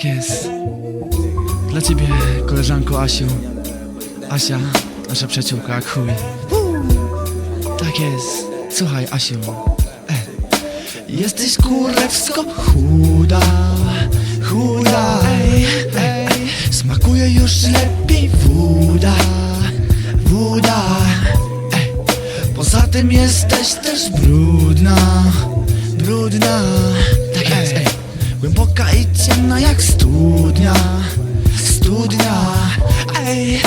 Tak jest. Dla ciebie, koleżanko Asiu. Asia, nasza przyjaciółka, jak chuj. Tak jest. Słuchaj, Asiu. E. Jesteś kurewsko chuda, chuda. Ej, ej. Smakuje już lepiej woda, woda. Ej. Poza tym jesteś też brudna, brudna. Ej,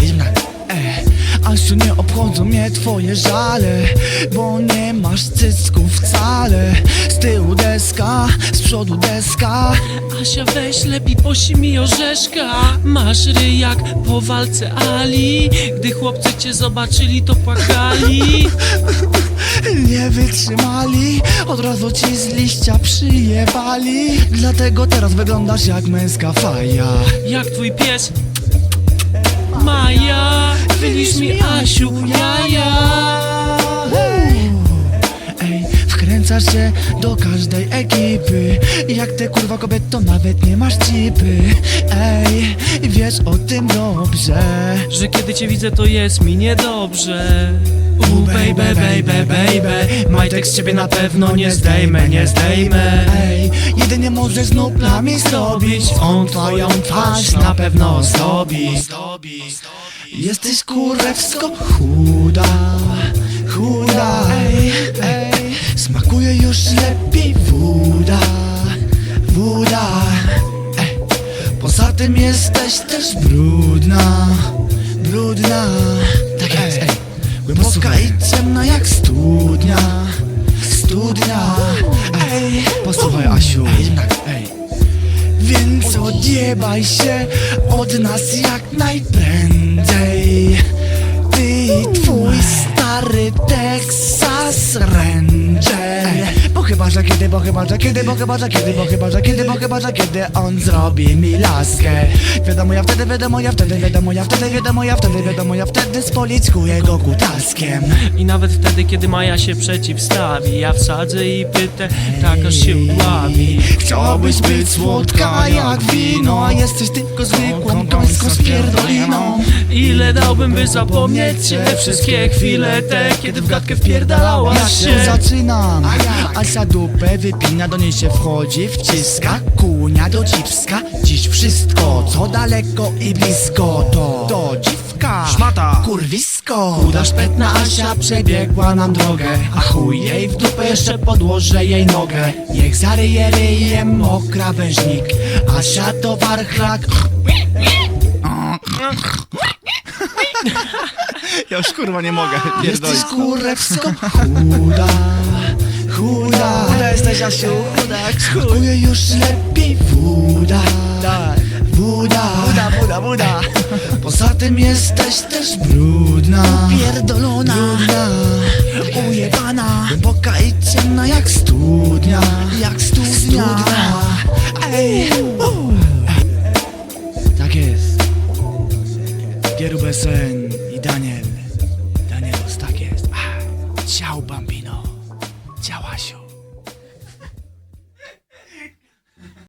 dalej. Ej, Asiu, nie obchodzą mnie twoje żale Bo nie masz cycków wcale. Z tyłu deska, z przodu deska. Asia weź lepiej posi mi orzeszka. Masz ryj jak po walce Ali. Gdy chłopcy cię zobaczyli to płakali. Nie wytrzymali, od razu ci z liścia przyjebali. Dlatego teraz wyglądasz jak męska faja. Jak twój pies Maja Wylisz mi Asiu jaja. Ej, wkręcasz się do każdej ekipy. Jak ty kurwa kobieto nawet nie masz cipy. Ej, wiesz o tym dobrze. Że kiedy cię widzę to jest mi niedobrze baby, baby, baby. Majtek z ciebie na pewno nie zdejmę, nie zdejmę. Ej, jedynie możesz z nuplami zrobić. On twoją twarz na pewno zdobi Jesteś kurewsko chuda, chuda. Ej, ej. Smakuje już lepiej woda, woda. Poza tym jesteś też brudna, brudna posłuchaj Asiu Ej, więc odjebaj się od nas jak najprędzej że kiedy, bo chyba, że kiedy, bo chyba, że kiedy, bo chyba, że kiedy, bo chyba, że kiedy on zrobi mi laskę. Wiadomo ja wtedy, wiadomo ja wtedy, wiadomo ja wtedy, wiadomo ja wtedy, wiadomo ja wtedy spoliczkuję go kutaskiem. I nawet wtedy kiedy Maja się przeciwstawi Ja wsadzę i pytę tak aż się udławi Chciałbyś być słodka jak wino A jesteś tylko zwykłą końską z pierdoliną Ile dałbym by zapomnieć cię Wszystkie chwile te kiedy w gadkę Ja wpierdalałaś się się. zaczynam. Asia dupę wypina, do niej się wchodzi Wciska, kunia do cipska Dziś wszystko, co daleko i blisko To, to dziwka, Szmata. kurwisko. Chuda szpetna Asia przebiegła nam drogę. A chuj jej w dupę jeszcze podłożę jej nogę. Niech zaryje ryjem mokra wężnik. Asia to warchlak Ja już kurwa nie mogę, pierdolić. Jesteś kurewsko chuda, chuda. Chuda jesteś Asiu, chuda Smakuje już lepiej woda Tak. Woda, woda, woda Poza tym jesteś też brudna. Pierdolona Brudna Besen i Daniel. Danielus, tak jest. Ciao Bambi